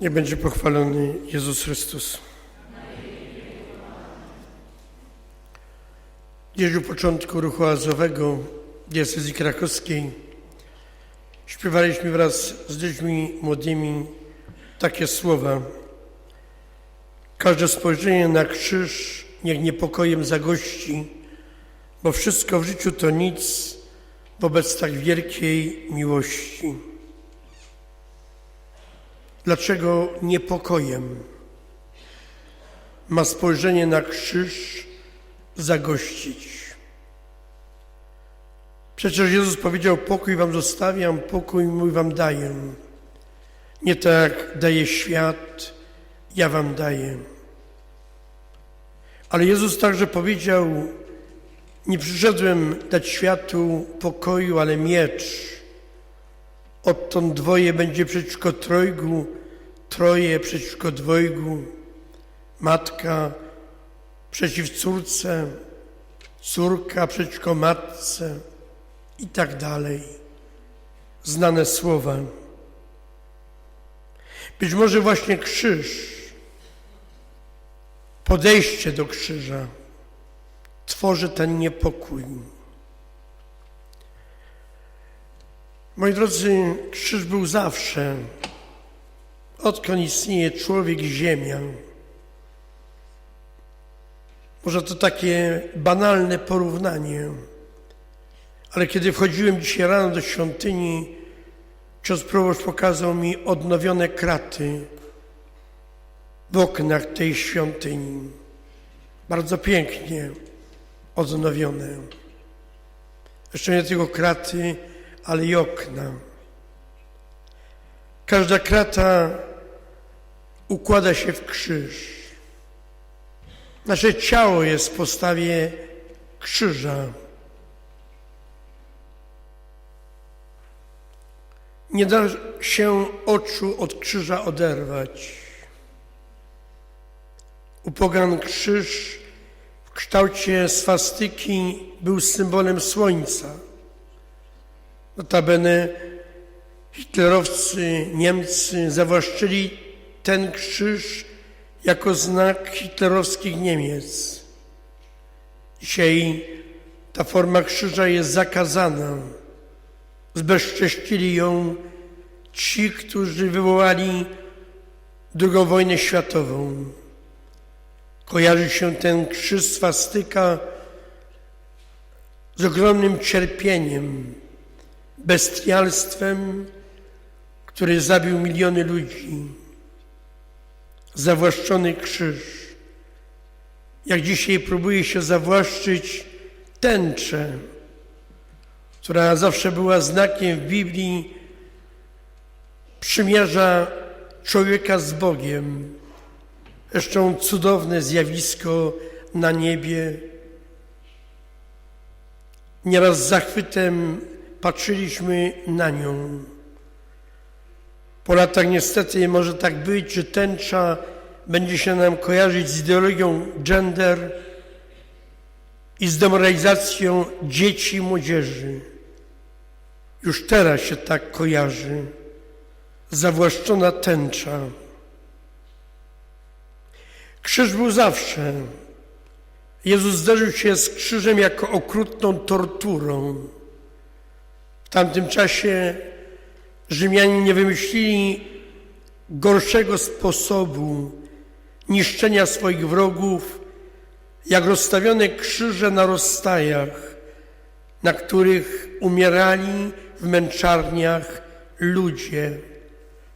Nie będzie pochwalony Jezus Chrystus. Gdzieś u początku ruchu azowego diecezji krakowskiej śpiewaliśmy wraz z ludźmi młodymi takie słowa. Każde spojrzenie na krzyż niech niepokojem zagości, bo wszystko w życiu to nic wobec tak wielkiej miłości. Dlaczego niepokojem ma spojrzenie na krzyż zagościć? Przecież Jezus powiedział: Pokój wam zostawiam, pokój mój wam daję. Nie tak daje świat, ja wam daję. Ale Jezus także powiedział: Nie przyszedłem dać światu pokoju, ale miecz. Odtąd dwoje będzie przeciwko trojgu, troje przeciwko dwojgu, matka przeciw córce, córka przeciwko matce i tak dalej. Znane słowa. Być może właśnie krzyż, podejście do krzyża tworzy ten niepokój. Moi drodzy, krzyż był zawsze, odkąd istnieje człowiek i ziemia. Może to takie banalne porównanie, ale kiedy wchodziłem dzisiaj rano do świątyni, ksiądz proboszcz pokazał mi odnowione kraty w oknach tej świątyni. Bardzo pięknie odnowione. Jeszcze nie tylko kraty, ale i okna. Każda krata układa się w krzyż. Nasze ciało jest w postawie krzyża. Nie da się oczu od krzyża oderwać. U pogan krzyż w kształcie swastyki był symbolem słońca. Notabene hitlerowcy, Niemcy zawłaszczyli ten krzyż jako znak hitlerowskich Niemiec. Dzisiaj ta forma krzyża jest zakazana. Zbezcześcili ją ci, którzy wywołali II wojnę światową. Kojarzy się ten krzyż swastyka z ogromnym cierpieniem, bestialstwem, który zabił miliony ludzi. Zawłaszczony krzyż. Jak dzisiaj próbuje się zawłaszczyć tęczę, która zawsze była znakiem w Biblii przymierza człowieka z Bogiem. Zresztą cudowne zjawisko na niebie. Nieraz zachwytem patrzyliśmy na nią. Po latach niestety może tak być, że tęcza będzie się nam kojarzyć z ideologią gender i z demoralizacją dzieci i młodzieży. Już teraz się tak kojarzy. Zawłaszczona tęcza. Krzyż był zawsze. Jezus zderzył się z krzyżem jako okrutną torturą. W tamtym czasie Rzymianie nie wymyślili gorszego sposobu niszczenia swoich wrogów, jak rozstawione krzyże na rozstajach, na których umierali w męczarniach ludzie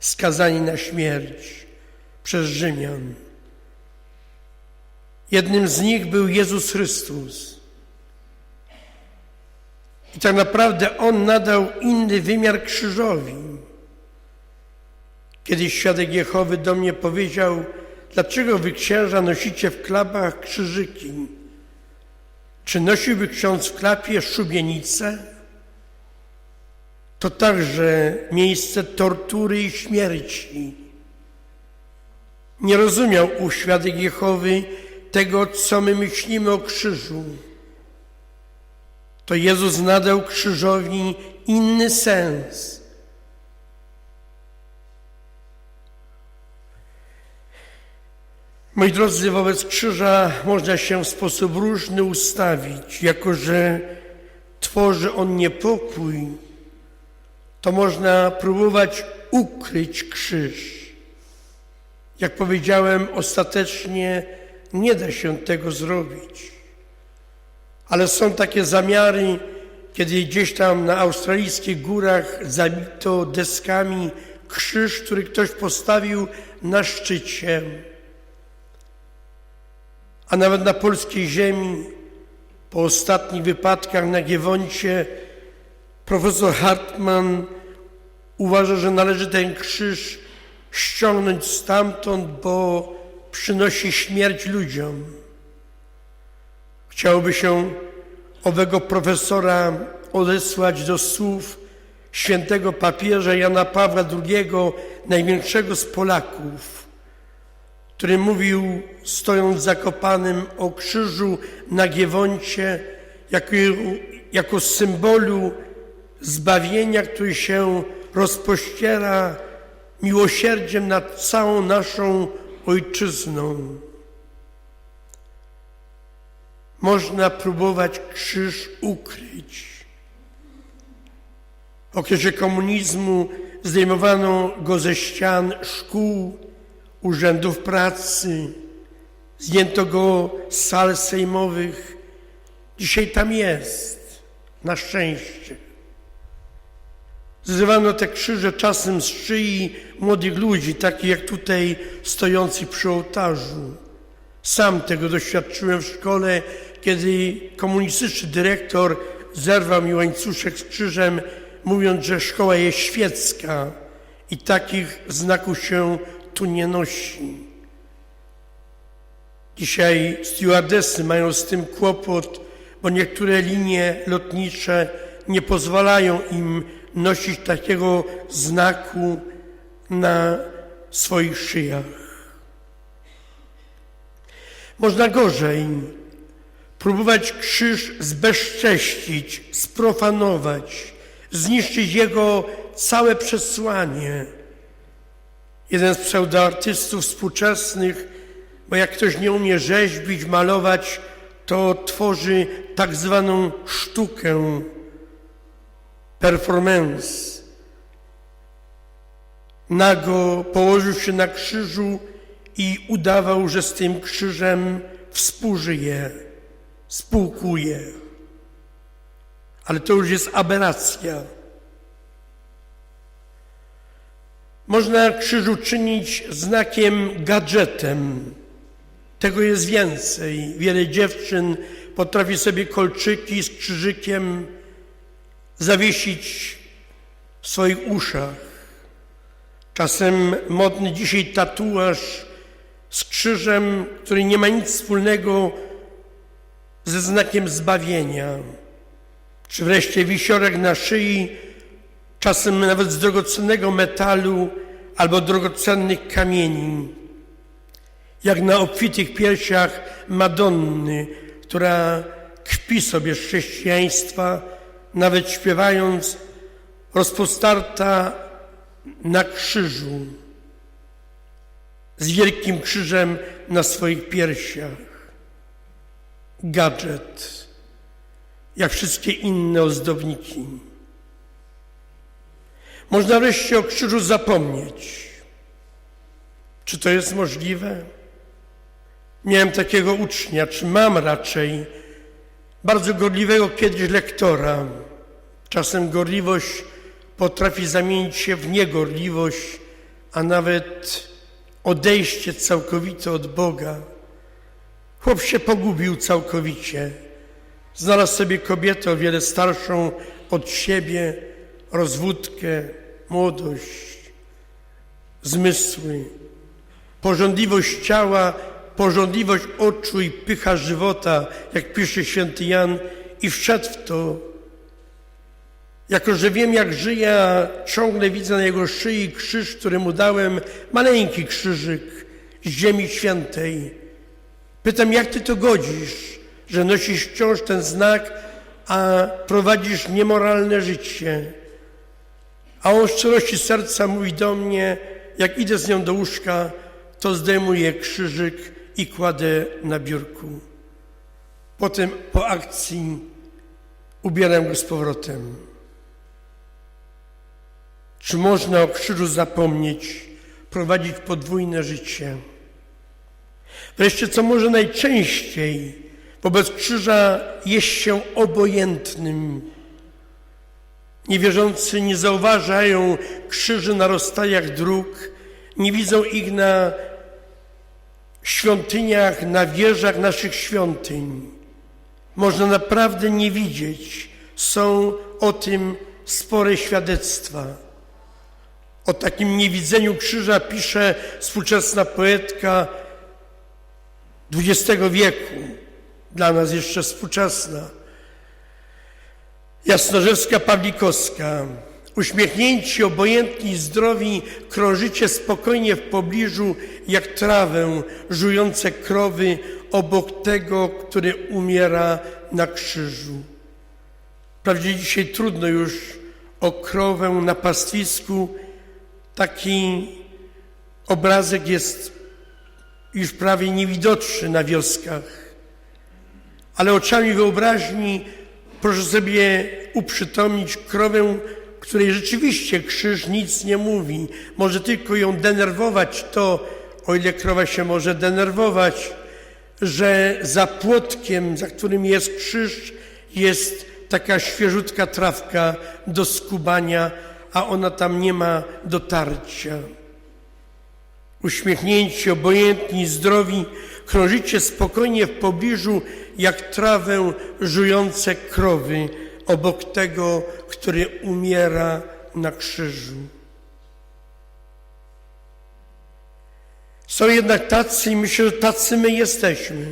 skazani na śmierć przez Rzymian. Jednym z nich był Jezus Chrystus. I tak naprawdę On nadał inny wymiar krzyżowi. Kiedyś świadek Jehowy do mnie powiedział, dlaczego wy księża nosicie w klapach krzyżyki? Czy nosiłby ksiądz w klapie szubienicę? To także miejsce tortury i śmierci. Nie rozumiał u świadek Jehowy tego, co my myślimy o krzyżu to Jezus nadał krzyżowi inny sens. Moi drodzy, wobec krzyża można się w sposób różny ustawić, jako że tworzy on niepokój, to można próbować ukryć krzyż. Jak powiedziałem, ostatecznie nie da się tego zrobić. Ale są takie zamiary, kiedy gdzieś tam na australijskich górach zabito deskami krzyż, który ktoś postawił na szczycie. A nawet na polskiej ziemi, po ostatnich wypadkach na Giewoncie, profesor Hartmann uważa, że należy ten krzyż ściągnąć stamtąd, bo przynosi śmierć ludziom. Chciałoby się owego profesora odesłać do słów świętego papieża Jana Pawła II, największego z Polaków, który mówił, stojąc zakopanym o krzyżu na Giewoncie, jako, jako symbolu zbawienia, który się rozpościera miłosierdziem nad całą naszą ojczyzną. Można próbować krzyż ukryć. W okresie komunizmu zdejmowano go ze ścian szkół, urzędów pracy, zdjęto go z sal sejmowych. Dzisiaj tam jest, na szczęście. Zrywano te krzyże czasem z szyi młodych ludzi, takich jak tutaj stojący przy ołtarzu. Sam tego doświadczyłem w szkole, kiedy komunistyczny dyrektor zerwał mi łańcuszek z krzyżem, mówiąc, że szkoła jest świecka i takich znaków się tu nie nosi. Dzisiaj stewardesy mają z tym kłopot, bo niektóre linie lotnicze nie pozwalają im nosić takiego znaku na swoich szyjach. Można gorzej próbować krzyż zbezcześcić, sprofanować, zniszczyć jego całe przesłanie. Jeden z pseudoartystów współczesnych, bo jak ktoś nie umie rzeźbić, malować, to tworzy tak zwaną sztukę, performance. Nago położył się na krzyżu i udawał, że z tym krzyżem współżyje, spółkuje. Ale to już jest aberracja. Można krzyżu czynić znakiem gadżetem. Tego jest więcej. Wiele dziewczyn potrafi sobie kolczyki z krzyżykiem zawiesić w swoich uszach. Czasem modny dzisiaj tatuaż z krzyżem, który nie ma nic wspólnego ze znakiem zbawienia, czy wreszcie wisiorek na szyi, czasem nawet z drogocennego metalu albo drogocennych kamieni, jak na obfitych piersiach Madonny, która kpi sobie z chrześcijaństwa, nawet śpiewając rozpostarta na krzyżu, z wielkim krzyżem na swoich piersiach. Gadżet, jak wszystkie inne ozdobniki. Można wreszcie o krzyżu zapomnieć. Czy to jest możliwe? Miałem takiego ucznia, czy mam raczej, bardzo gorliwego kiedyś lektora. Czasem gorliwość potrafi zamienić się w niegorliwość, a nawet odejście całkowite od Boga. Chłop się pogubił całkowicie. Znalazł sobie kobietę o wiele starszą od siebie, rozwódkę, młodość, zmysły, porządliwość ciała, porządliwość oczu i pycha żywota, jak pisze święty Jan, i wszedł w to. Jako, że wiem, jak żyje, a ciągle widzę na jego szyi krzyż, który mu dałem, maleńki krzyżyk z ziemi świętej. Pytam, jak ty to godzisz, że nosisz wciąż ten znak, a prowadzisz niemoralne życie? A on szczerości serca mówi do mnie, jak idę z nią do łóżka, to zdejmuję krzyżyk i kładę na biurku. Potem po akcji ubieram go z powrotem. Czy można o krzyżu zapomnieć, prowadzić podwójne życie? Wreszcie, co może najczęściej wobec krzyża jest się obojętnym. Niewierzący nie zauważają krzyży na rozstajach dróg, nie widzą ich na świątyniach, na wieżach naszych świątyń. Można naprawdę nie widzieć. Są o tym spore świadectwa. O takim niewidzeniu krzyża pisze współczesna poetka XX wieku, dla nas jeszcze współczesna. Jasnorzewska Pawlikowska. Uśmiechnięci, obojętni, zdrowi, krążycie spokojnie w pobliżu, jak trawę, żujące krowy obok tego, który umiera na krzyżu. Wprawdzie dzisiaj trudno już o krowę na pastwisku. Taki obrazek jest już prawie niewidoczny na wioskach. Ale oczami wyobraźni proszę sobie uprzytomnić krowę, której rzeczywiście krzyż nic nie mówi. Może tylko ją denerwować to, o ile krowa się może denerwować, że za płotkiem, za którym jest krzyż, jest taka świeżutka trawka do skubania, a ona tam nie ma dotarcia. Uśmiechnięci, obojętni, zdrowi, krążycie spokojnie w pobliżu, jak trawę żujące krowy obok tego, który umiera na krzyżu. Są jednak tacy, i myślę, że tacy my jesteśmy,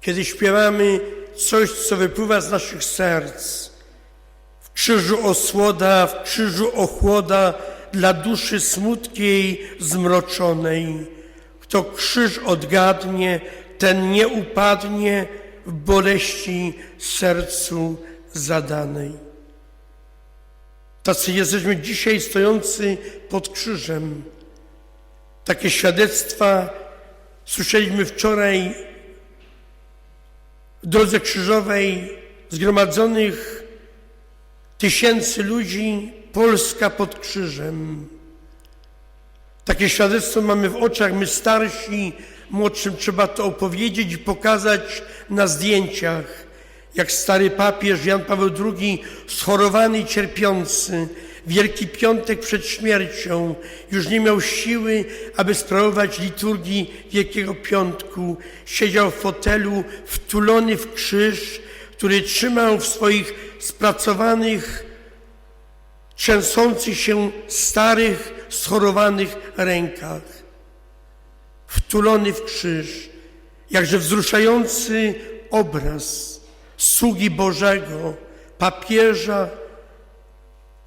kiedy śpiewamy coś, co wypływa z naszych serc. W krzyżu osłoda, w krzyżu ochłoda dla duszy smutkiej, zmroczonej. Kto krzyż odgadnie, ten nie upadnie w boleści sercu zadanej. Tacy jesteśmy dzisiaj stojący pod krzyżem. Takie świadectwa słyszeliśmy wczoraj w drodze krzyżowej zgromadzonych tysięcy ludzi, Polska pod krzyżem. Takie świadectwo mamy w oczach, my starsi, młodszym trzeba to opowiedzieć i pokazać na zdjęciach, jak stary papież Jan Paweł II, schorowany i cierpiący, Wielki Piątek przed śmiercią, już nie miał siły, aby sprawować liturgii Wielkiego Piątku. Siedział w fotelu, wtulony w krzyż, który trzymał w swoich spracowanych, trzęsących się starych, schorowanych rękach. Wtulony w krzyż, jakże wzruszający obraz sługi Bożego, papieża,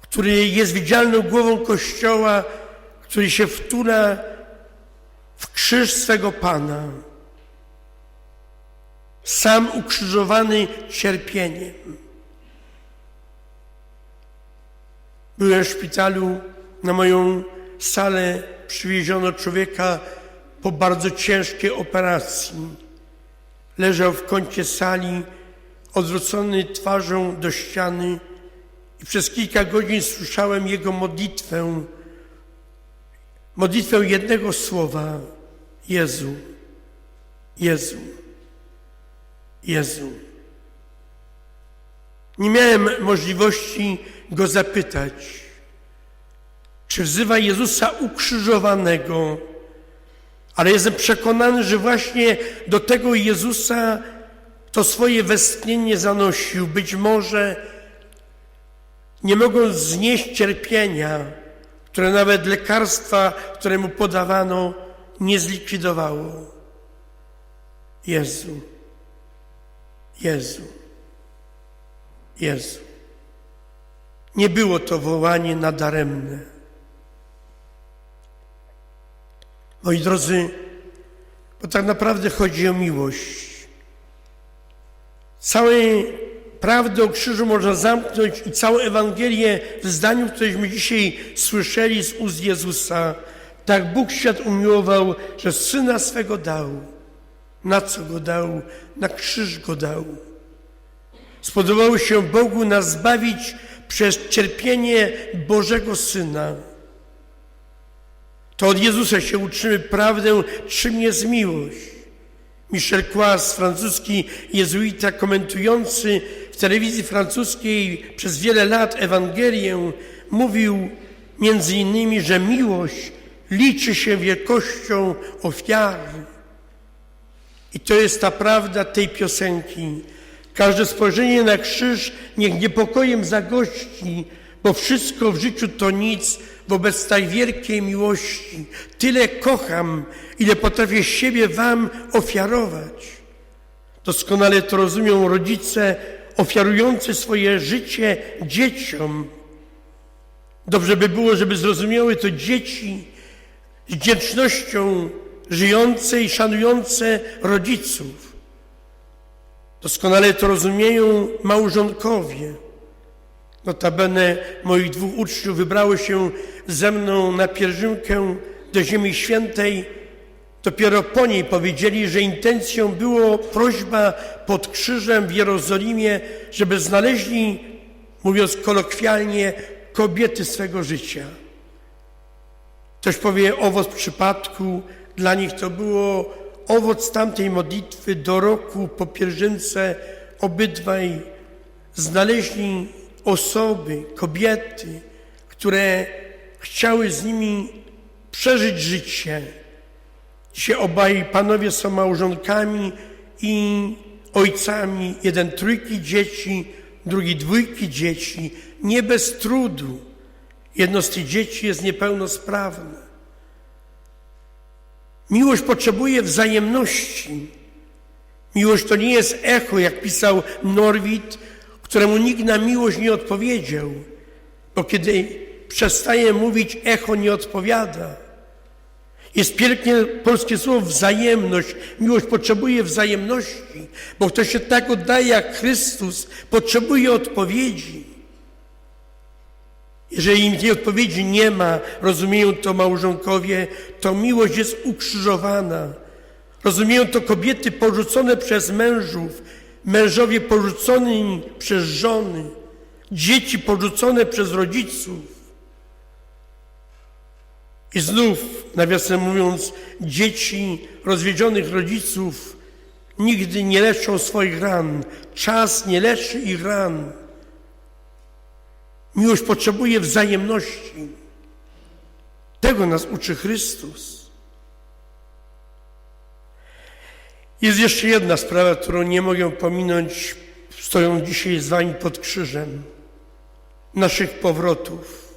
który jest widzialną głową Kościoła, który się wtula w krzyż swego Pana, sam ukrzyżowany cierpieniem. Byłem w szpitalu, na moją salę przywieziono człowieka po bardzo ciężkiej operacji. Leżał w kącie sali, odwrócony twarzą do ściany i przez kilka godzin słyszałem jego modlitwę, modlitwę jednego słowa: Jezu, Jezu, Jezu. Nie miałem możliwości go zapytać, czy wzywa Jezusa ukrzyżowanego, ale jestem przekonany, że właśnie do tego Jezusa to swoje westchnienie zanosił. Być może nie mogąc znieść cierpienia, które nawet lekarstwa, które mu podawano, nie zlikwidowało. Jezu, Jezu, Jezu. Nie było to wołanie nadaremne. Moi drodzy, bo tak naprawdę chodzi o miłość. Całe prawdę o krzyżu można zamknąć i całą Ewangelię w zdaniu, któreśmy dzisiaj słyszeli z ust Jezusa. Tak Bóg świat umiłował, że Syna swego dał, Na co go dał? Na krzyż go dał. Spodobało się Bogu nas zbawić przez cierpienie Bożego Syna. To od Jezusa się uczymy prawdę, czym jest miłość. Michel Quas, francuski jezuita komentujący w telewizji francuskiej przez wiele lat Ewangelię, mówił między innymi, że miłość liczy się wielkością ofiary. I to jest ta prawda tej piosenki. Każde spojrzenie na krzyż niech niepokojem zagości, bo wszystko w życiu to nic wobec tej wielkiej miłości. Tyle kocham, ile potrafię siebie wam ofiarować. Doskonale to rozumią rodzice ofiarujący swoje życie dzieciom. Dobrze by było, żeby zrozumiały to dzieci z wdzięcznością żyjące i szanujące rodziców. Doskonale to rozumieją małżonkowie. Notabene moich dwóch uczniów wybrało się ze mną na pielgrzymkę do Ziemi Świętej. Dopiero po niej powiedzieli, że intencją było prośba pod krzyżem w Jerozolimie, żeby znaleźli, mówiąc kolokwialnie, kobiety swego życia. Ktoś powie owoc przypadku, dla nich to było owoc tamtej modlitwy do roku po pielgrzymce obydwaj znaleźli osoby, kobiety, które chciały z nimi przeżyć życie. Dzisiaj obaj panowie są małżonkami i ojcami. Jeden trójki dzieci, drugi dwójki dzieci. Nie bez trudu. Jedno z tych dzieci jest niepełnosprawne. Miłość potrzebuje wzajemności. Miłość to nie jest echo, jak pisał Norwid, któremu nikt na miłość nie odpowiedział, bo kiedy przestaje mówić, echo nie odpowiada. Jest pięknie polskie słowo wzajemność. Miłość potrzebuje wzajemności, bo kto się tak oddaje jak Chrystus, potrzebuje odpowiedzi. Jeżeli tej odpowiedzi nie ma, rozumieją to małżonkowie, to miłość jest ukrzyżowana. Rozumieją to kobiety porzucone przez mężów, mężowie porzuconi przez żony, dzieci porzucone przez rodziców. I znów, nawiasem mówiąc, dzieci rozwiedzionych rodziców nigdy nie leczą swoich ran. Czas nie leczy ich ran. Miłość potrzebuje wzajemności. Tego nas uczy Chrystus. Jest jeszcze jedna sprawa, którą nie mogę pominąć, stoją dzisiaj z Wami pod krzyżem naszych powrotów.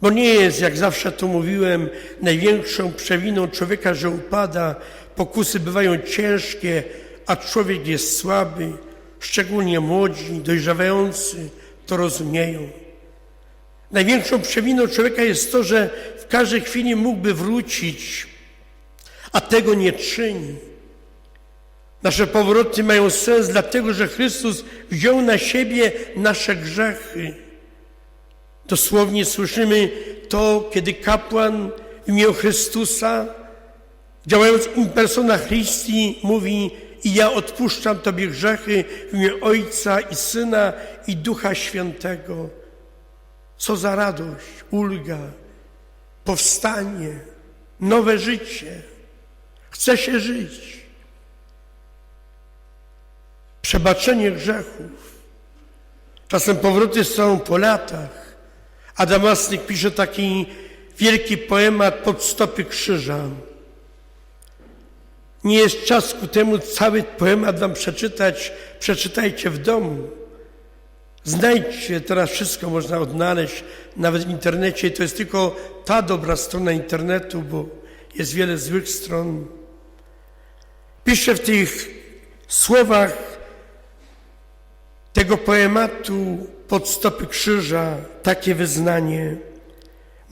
Bo nie jest, jak zawsze to mówiłem, największą przewiną człowieka, że upada. Pokusy bywają ciężkie, a człowiek jest słaby, szczególnie młodzi, dojrzewający to rozumieją. Największą przewiną człowieka jest to, że w każdej chwili mógłby wrócić, a tego nie czyni. Nasze powroty mają sens, dlatego że Chrystus wziął na siebie nasze grzechy. Dosłownie słyszymy to, kiedy kapłan w imię Chrystusa, działając in persona Christi, mówi i ja odpuszczam Tobie grzechy w imię Ojca i Syna i Ducha Świętego. Co za radość, ulga, powstanie, nowe życie. Chce się żyć. Przebaczenie grzechów. Czasem powroty są po latach. Adam Asnyk pisze taki wielki poemat pod stopy krzyża. Nie jest czas ku temu cały poemat wam przeczytać. Przeczytajcie w domu. Znajdźcie, teraz wszystko można odnaleźć, nawet w internecie. To jest tylko ta dobra strona internetu, bo jest wiele złych stron. Piszę w tych słowach tego poematu pod stopy krzyża takie wyznanie.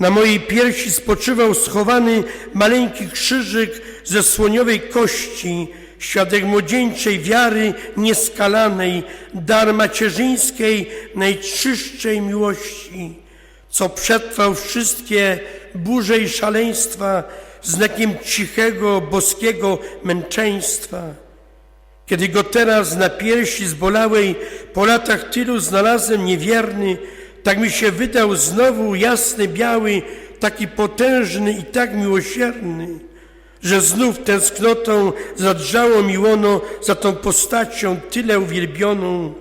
Na mojej piersi spoczywał schowany maleńki krzyżyk ze słoniowej kości, świadek młodzieńczej wiary nieskalanej, dar macierzyńskiej, najczystszej miłości, co przetrwał wszystkie burze i szaleństwa, znakiem cichego, boskiego męczeństwa. Kiedy go teraz na piersi zbolałej po latach tylu znalazłem niewierny, tak mi się wydał znowu jasny, biały, taki potężny i tak miłosierny, że znów tęsknotą zadrżało mi łono za tą postacią tyle uwielbioną.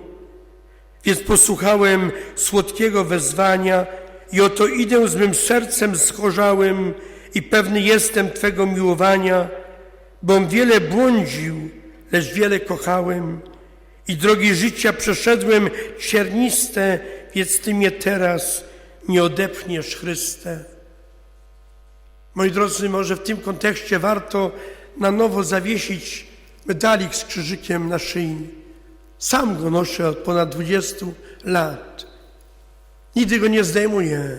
Więc posłuchałem słodkiego wezwania i oto idę z mym sercem schorzałym i pewny jestem Twego miłowania, bom wiele błądził, lecz wiele kochałem i drogi życia przeszedłem cierniste, więc Ty mnie teraz nie odepchniesz, Chryste. Moi drodzy, może w tym kontekście warto na nowo zawiesić medalik z krzyżykiem na szyi. Sam go noszę od ponad 20 lat. Nigdy go nie zdejmuję.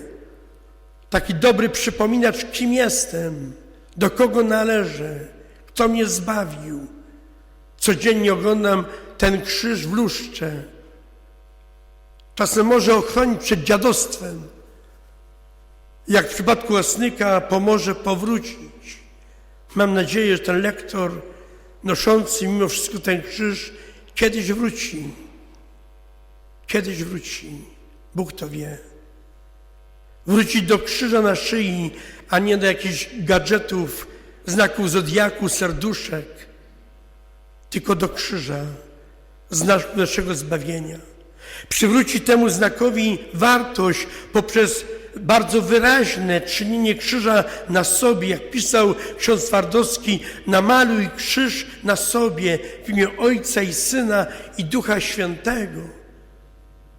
Taki dobry przypominacz, kim jestem, do kogo należę, kto mnie zbawił. Codziennie oglądam ten krzyż w lustrze. Czasem może ochronić przed dziadostwem. Jak w przypadku Asnyka pomoże powrócić. Mam nadzieję, że ten lektor noszący mimo wszystko ten krzyż kiedyś wróci. Kiedyś wróci. Bóg to wie. Wróci do krzyża na szyi, a nie do jakichś gadżetów, znaków zodiaku, serduszek, tylko do krzyża, znak naszego zbawienia. Przywróci temu znakowi wartość poprzez bardzo wyraźne czynienie krzyża na sobie, jak pisał ksiądz Twardowski, namaluj krzyż na sobie w imię Ojca i Syna i Ducha Świętego.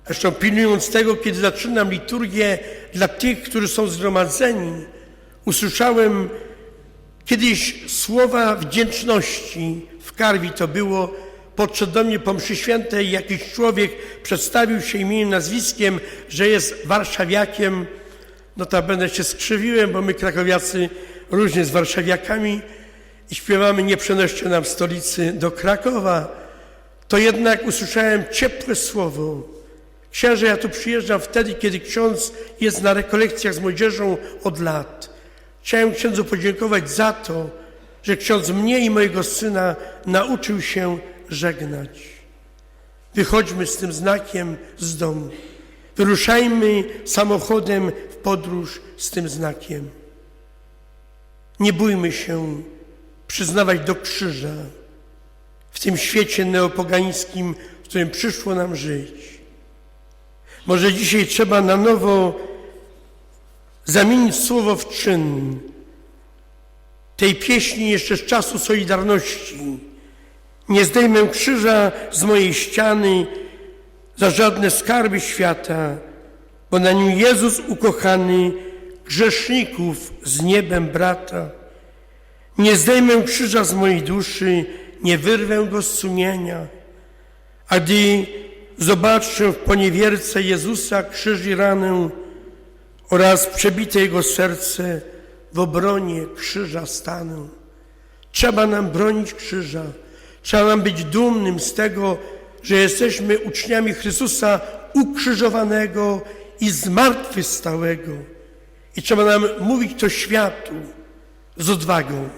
Zresztą pilnując tego, kiedy zaczynam liturgię dla tych, którzy są zgromadzeni, usłyszałem kiedyś słowa wdzięczności, w Karwi to było, podszedł do mnie po mszy świętej jakiś człowiek, przedstawił się imieniem, nazwiskiem, że jest warszawiakiem. Notabene się skrzywiłem, bo my krakowiacy różnie z warszawiakami i śpiewamy Nie przenoście nam stolicy do Krakowa. To jednak usłyszałem ciepłe słowo. Księże, ja tu przyjeżdżam wtedy, kiedy ksiądz jest na rekolekcjach z młodzieżą od lat. Chciałem księdzu podziękować za to, że ksiądz mnie i mojego syna nauczył się żegnać. Wychodźmy z tym znakiem z domu. Wyruszajmy samochodem w podróż z tym znakiem. Nie bójmy się przyznawać do krzyża w tym świecie neopogańskim, w którym przyszło nam żyć. Może dzisiaj trzeba na nowo zamienić słowo w czyn tej pieśni jeszcze z czasu Solidarności. Nie zdejmę krzyża z mojej ściany za żadne skarby świata, bo na nim Jezus ukochany grzeszników z niebem brata. Nie zdejmę krzyża z mojej duszy, nie wyrwę go z sumienia, a gdy zobaczę w poniewierce Jezusa krzyż i ranę oraz przebite Jego serce, w obronie krzyża stanę. Trzeba nam bronić krzyża. Trzeba nam być dumnym z tego, że jesteśmy uczniami Chrystusa ukrzyżowanego i zmartwychwstałego. I trzeba nam mówić to światu z odwagą,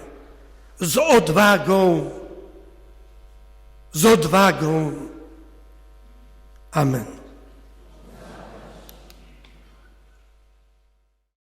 z odwagą, z odwagą. Amen.